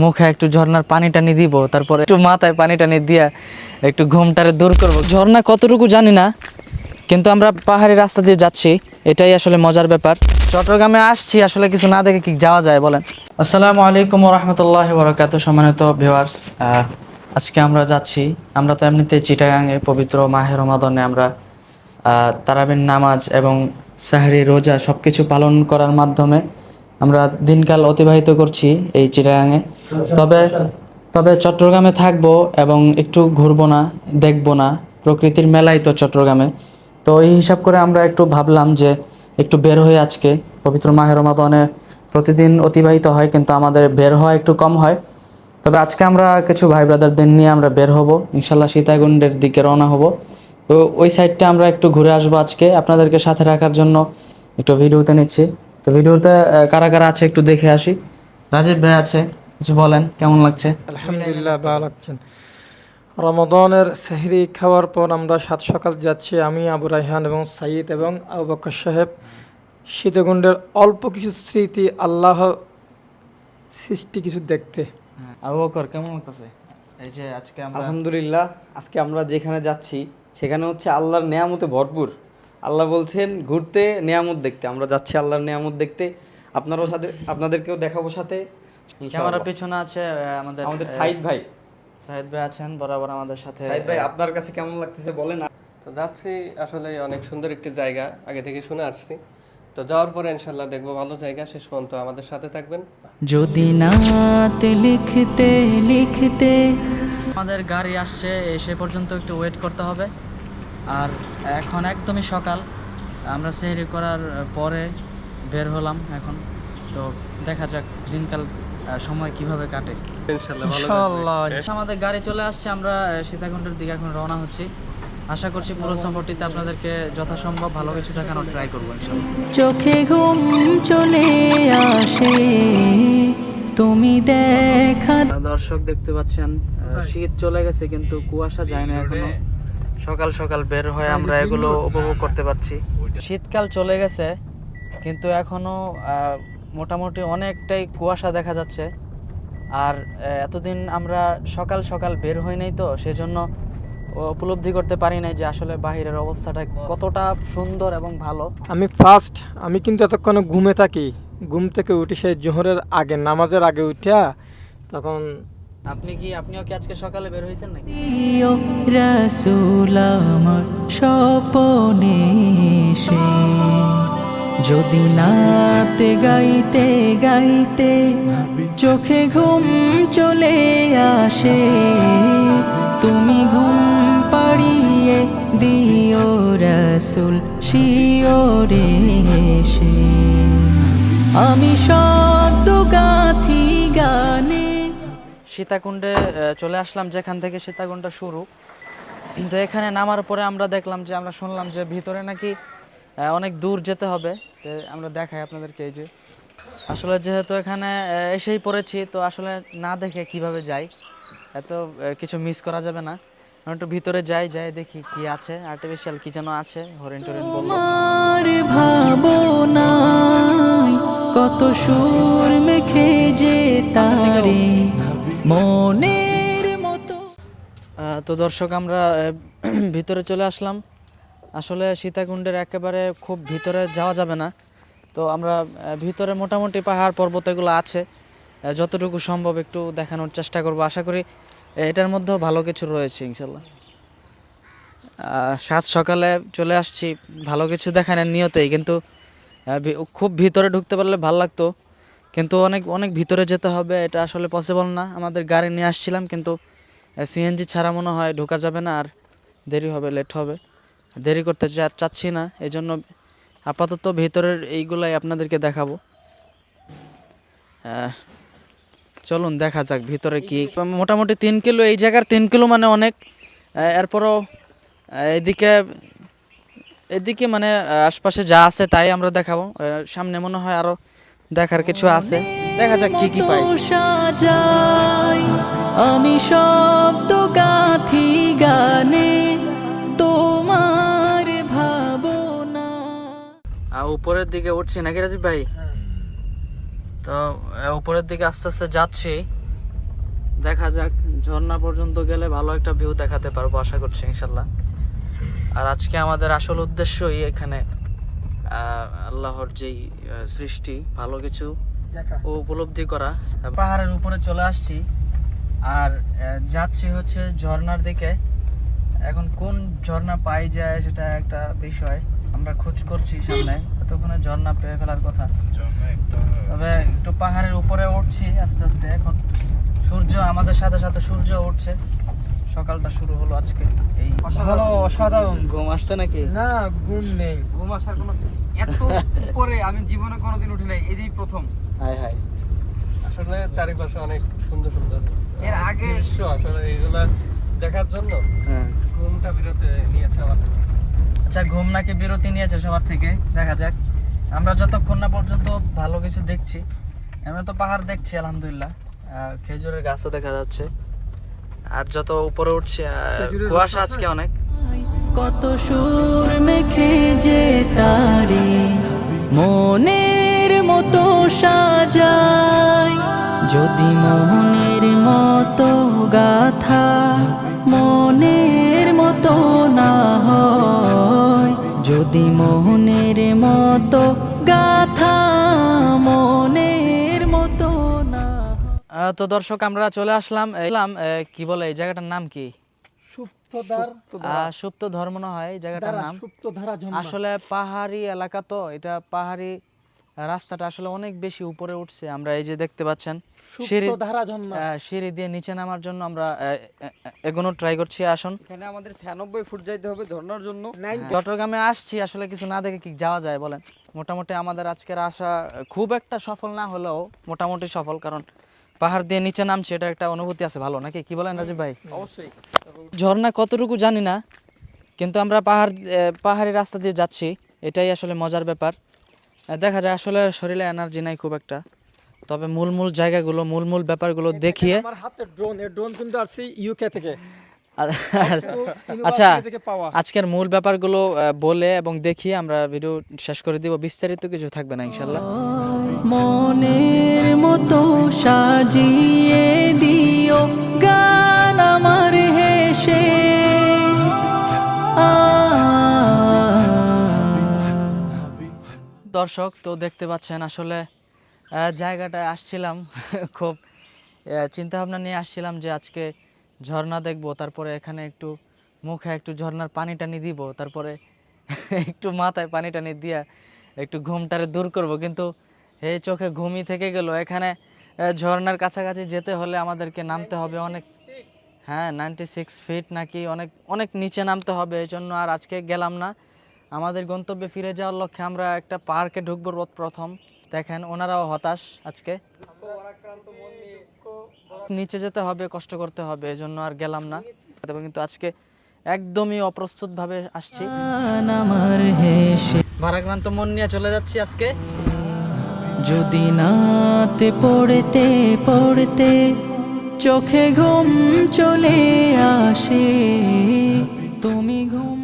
মুখে একটু ঝর্ণার পানি টানি দিব তারপরে একটু মাথায় পানি টানি দিয়া একটু ঘুমটারে দূর করব। ঝর্ণা কতটুকু জানি না কিন্তু আমরা পাহাড়ি রাস্তা দিয়ে যাচ্ছি এটাই আসলে মজার ব্যাপার। চট্টগ্রামে আসছি আসলে কিছু না দেখে কি যাওয়া যায় বলেন। আসসালামু আলাইকুম রহমতুল্লাহ বরকাত সম্মানিত ভিউয়ার্স। আজকে আমরা যাচ্ছি আমরা তো এমনিতে চিটাগাঙে পবিত্র মাহে রমাদনে আমরা আহ, তারাবির নামাজ এবং সাহরি রোজা সব কিছু পালন করার মাধ্যমে আমরা দিনকাল অতিবাহিত করছি এই চিটাগাঙে তবে তবে চট্টগ্রামে থাকব এবং একটু ঘুরবো না, দেখব না। প্রকৃতির মেলাই তো চট্টগ্রামে। তো এই হিসাব করে আমরা একটু ভাবলাম যে একটু বের হয়ে আজকে। পবিত্র মাহের রমাদনে প্রতিদিন অতিবাহিত হয়, কিন্তু আমাদের বের হওয়া একটু কম হয়। তবে আজকে আমরা কিছু ভাই ব্রাদারদের নিয়ে আমরা বের হব। ইনশাল্লাহ সীতাকুণ্ডের দিকে রওনা হব। তো ওই সাইডটা আমরা একটু ঘুরে আসব আজকে। আপনাদেরকে সাথে রাখার জন্য একটু ভিডিওতে নিচ্ছি। তো ভিডিওতে কারা কারা আছে একটু দেখে আসি। রাজীব ভাই আছে কিছু বলেন কেমন লাগছে? আলহামদুলিল্লাহ ভালো লাগছেন রমাদনের সেহরি খাওয়ার পর আমরা সাত সকাল যাচ্ছি আমি আবু রাইহান এবং সাইদ এবং আবু বকর সাহেব। সীতাকুণ্ডের অল্প কিছু স্মৃতি আল্লাহ সৃষ্টি কিছু দেখতে। আবু বকর কেমন লাগতেছে? এই যে আজকে আলহামদুলিল্লাহ আজকে আমরা যেখানে যাচ্ছি সেখানে হচ্ছে আল্লাহর নেয়ামতে ভরপুর। আল্লাহ বলছেন ঘুরতে নেয়ামত দেখতে। আমরা যাচ্ছি আল্লাহর নেয়ামত দেখতে। আপনারাও সাথে আপনাদেরকেও দেখাবো সাথে ক্যামেরার। পিছনে আছে আমাদের আমাদের সাইদ ভাই। সাইদ ভাই আছেন বরাবর আমাদের সাথে সাইদ ভাই আপনার কাছে কেমন লাগতেছে বলেন? তো যাচ্ছি আসলে অনেক সুন্দর একটি জায়গা আগে থেকে শুনে আসছি। তো যাওয়ার পরে ইনশাল্লাহ দেখব ভালো জায়গা শেষ পর্যন্ত আমাদের সাথে থাকবেন। যদি নাতে লিখতে লিখতে। আমাদের গাড়ি আসছে সে পর্যন্ত একটু ওয়েট করতে হবে। আর এখন একদমই সকাল। আমরা সেহরি করার পরে বের হলাম এখন। তো দেখা যাক দিনকাল আহ, সময় কীভাবে কাটে। ইনশাল্লাহ ভালো ইনশাআল্লাহ আমাদের গাড়ি চলে আসছে আমরা সীতাকুণ্ডের দিকে এখন রওনা হচ্ছি। আশা করছি পুরো সফরটিতে আপনাদেরকে যথাসম্ভব ভালো কিছু দেখানোর ট্রাই করব চোখে ঘুম চলে আসে তুমি দেখা দর্শক দেখতে পাচ্ছেন শীত চলে গেছে কিন্তু কুয়াশা যায় না এখনও। সকাল সকাল বের হয়ে আমরা এগুলো উপভোগ করতে পারছি। শীতকাল চলে গেছে কিন্তু এখনও আহ, মোটামুটি অনেকটাই কুয়াশা দেখা যাচ্ছে। আর এতদিন আমরা সকাল সকাল বের হই নাই তো সেজন্য উপলব্ধি করতে পারি নাই যে আসলে বাহিরের অবস্থাটা কতটা সুন্দর এবং ভালো। আমি ফার্স্ট আমি কিন্তু এতক্ষণে ঘুমে থাকি। ঘুম থেকে উঠি সেই জোহরের আগে নামাজের আগে উঠা তখন আপনি কি, আপনিও কি আজকে সকালে বের হয়েছেন নাকি? আমার স্বপনে সে যদি নাতে গাইতে গাইতে চোখে ঘুম চলে আসে, তুমি ঘুম পাড়িয়ে দিও রাসূল শিওরে সে আমি গাথি গানে সীতাকুণ্ডে চলে আসলাম যেখান থেকে সীতাকুণ্ড শুরু। কিন্তু এখানে নামার পরে আমরা দেখলাম যে আমরা শুনলাম যে ভিতরে নাকি অনেক দূর যেতে হবে। তো আমরা দেখাই আপনাদেরকে এই যে। আসলে যেহেতু এখানে এসেই পড়েছি তো আসলে না দেখে কীভাবে যাই এত কিছু মিস করা যাবে না। একটু ভিতরে যাই যাই দেখি কি আছে। আর্টিফিশিয়াল কি যেন আছে হরিণ তোমার কত সুর মেখে যে তারে। মনের মতো। তো দর্শক, আমরা ভিতরে চলে আসলাম। আসলে সীতাকুণ্ডের একেবারে খুব ভিতরে যাওয়া যাবে না। তো আমরা ভিতরে মোটামুটি পাহাড় পর্বত এগুলো আছে যতটুকু সম্ভব একটু দেখানোর চেষ্টা করব। আশা করি এটার মধ্যেও ভালো কিছু রয়েছে, ইনশাল্লাহ। সাত সকালে চলে আসছি। ভালো কিছু দেখানোর নিয়তেই, কিন্তু খুব ভিতরে ঢুকতে পারলে ভালো লাগতো। কিন্তু অনেক অনেক ভিতরে যেতে হবে, এটা আসলে পসিবল না। আমাদের গাড়ি নিয়ে আসছিলাম, কিন্তু সিএনজি ছাড়া মনে হয় ঢোকা যাবে না, আর দেরি হবে লেট হবে। দেরি করতে চাচ্ছি না এই জন্য আপাতত ভিতরের এইগুলাই আপনাদেরকে দেখাবো। চলুন, দেখা যাক ভিতরে কি। মোটামুটি তিন কিলো, এই জায়গার তিন কিলো মানে অনেক। এরপরও এদিকে এদিকে মানে আশপাশে যা আছে তাই আমরা দেখাবো। সামনে মনে হয় আরও দেখার কিছু আছে। দেখা যাক কি কি পাই। আমি শব্দ গাথি গানে তোমার ভাবনা। উপরের দিকে উঠছি নাকি রাজীব ভাই? তো উপরের দিকে আস্তে আস্তে যাচ্ছি। দেখা যাক ঝর্ণা পর্যন্ত গেলে ভালো একটা ভিউ দেখাতে পারব আশা করছি ইনশাল্লাহ। আর আজকে আমাদের আসল উদ্দেশ্যই এখানে আল্লাহর যেই সৃষ্টি ভালো কিছু ও উপলব্ধি করা। পাহাড়ের উপরে চলে আসছি আর যাচ্ছি হচ্ছে ঝর্ণার দিকে। এখন কোন ঝর্ণা পাই যায় সেটা একটা বিষয়। আমরা খোঁজ করছি সামনে। এতক্ষণে ঝর্ণা পেয়ে ফেলার কথা। তবে একটু পাহাড়ের উপরে উঠছি আস্তে আস্তে। এখন সূর্য আমাদের সাথে সাথে সূর্য উঠছে। সকালটা শুরু হলো আজকে। এই ভালো অসাধারণ। ঘুম আসছে নাকি? না ঘুম নেই। ঘুম আসার কোনো এত উপরে আমি জীবনে কোনোদিন উঠি নাই এই প্রথম। হাই হাই আসলে চারিপাশে অনেক সুন্দর সুন্দর এর আগে দৃশ্য আসলে এইগুলা দেখার জন্য হ্যাঁ। ঘুমটা বিরতে নিয়েছে আমার। আচ্ছা ঘুম নাকি বিরতি নিয়েছে সবার থেকে? দেখা যাক। আমরা যতক্ষণ না পর্যন্ত ভালো কিছু দেখছি আমরা তো পাহাড় দেখছি আলহামদুলিল্লাহ। আহ, খেজুরের গাছও দেখা যাচ্ছে। আর যত উপরে উঠছে কুয়াশা আজকে অনেক। কত সুর মেখে যে তারে মনের মতো সাজায় যদি মনের মতো গাথা মনের মতো না হয়। যদি মনের মতো গাথা মনের তো দর্শক আমরা চলে আসলাম এলাম কি বলে এই জায়গাটার নাম কি? সুপ্ত ধর্ম না হয় এই জায়গাটার নাম। আসলে পাহাড়ি এলাকা তো এটা পাহাড়ি রাস্তাটা আসলে অনেক বেশি উপরে উঠছে আমরা এই যে দেখতে পাচ্ছেন সিঁড়ি সিঁড়ি দিয়ে নিচে নামার জন্য আমরা ট্রাই করছি আসুন। এখানে আমাদের ছিয়ানব্বই ফুট যাইতে হবে ঝর্ণার জন্য। চট্টগ্রামে আসছি আসলে কিছু না দেখে কি যাওয়া যায় বলেন। মোটামুটি আমাদের আজকের আশা খুব একটা সফল না হলেও মোটামুটি সফল কারণ পাহাড় দিয়ে নিচে নামছি এটা একটা অনুভূতি আছে ভালো নাকি? কি বলেন রাজীব ভাই? অবশ্যই। ঝর্ণা কতটুকু জানি না কিন্তু আমরা পাহাড় পাহাড়ি রাস্তা দিয়ে যাচ্ছি এটাই আসলে মজার ব্যাপার। দেখা যায় আসলে শরীরে এনার্জি নাই খুব একটা তবে মূল মূল জায়গাগুলো মূল মূল ব্যাপারগুলো দেখিয়ে আমার হাতে ড্রোন এই ড্রোন কিন্তু আসছে ইউকে থেকে। আচ্ছা আজকের মূল ব্যাপারগুলো বলে এবং দেখিয়ে আমরা ভিডিও শেষ করে দিব বিস্তারিত কিছু থাকবে না ইনশাল্লাহ মনের মতো সাজিয়ে দিও গান আমার হেসে। দর্শক, তো দেখতে পাচ্ছেন আসলে জায়গাটায় আসছিলাম খুব চিন্তা ভাবনা নিয়ে আসছিলাম যে আজকে ঝর্ণা দেখব, তারপরে এখানে একটু মুখে একটু ঝর্ণার পানি টানি দিব, তারপরে একটু মাথায় পানি টানি দিয়া একটু ঘুমটারে দূর করব। কিন্তু এই চোখে ঘুমই থেকে গেল। এখানে ঝর্নার কাছাকাছি যেতে হলে আমাদেরকে নামতে হবে অনেক হ্যাঁ নাইনটি সিক্স ফিট নাকি অনেক অনেক নিচে নামতে হবে এই জন্য আর আজকে গেলাম না। আমাদের গন্তব্যে ফিরে যাওয়ার লক্ষ্যে আমরা একটা পার্কে ঢুকবো প্রথম। দেখেন ওনারাও হতাশ আজকে। নিচে যেতে হবে কষ্ট করতে হবে এই জন্য আর গেলাম না। তবে কিন্তু আজকে একদমই অপ্রস্তুতভাবে আসছি। ভারাক্রান্ত মন নিয়ে চলে যাচ্ছি আজকে। যদি নাতে পড়তে পড়তে চোখে ঘুম চলে আসে তুমি ঘুম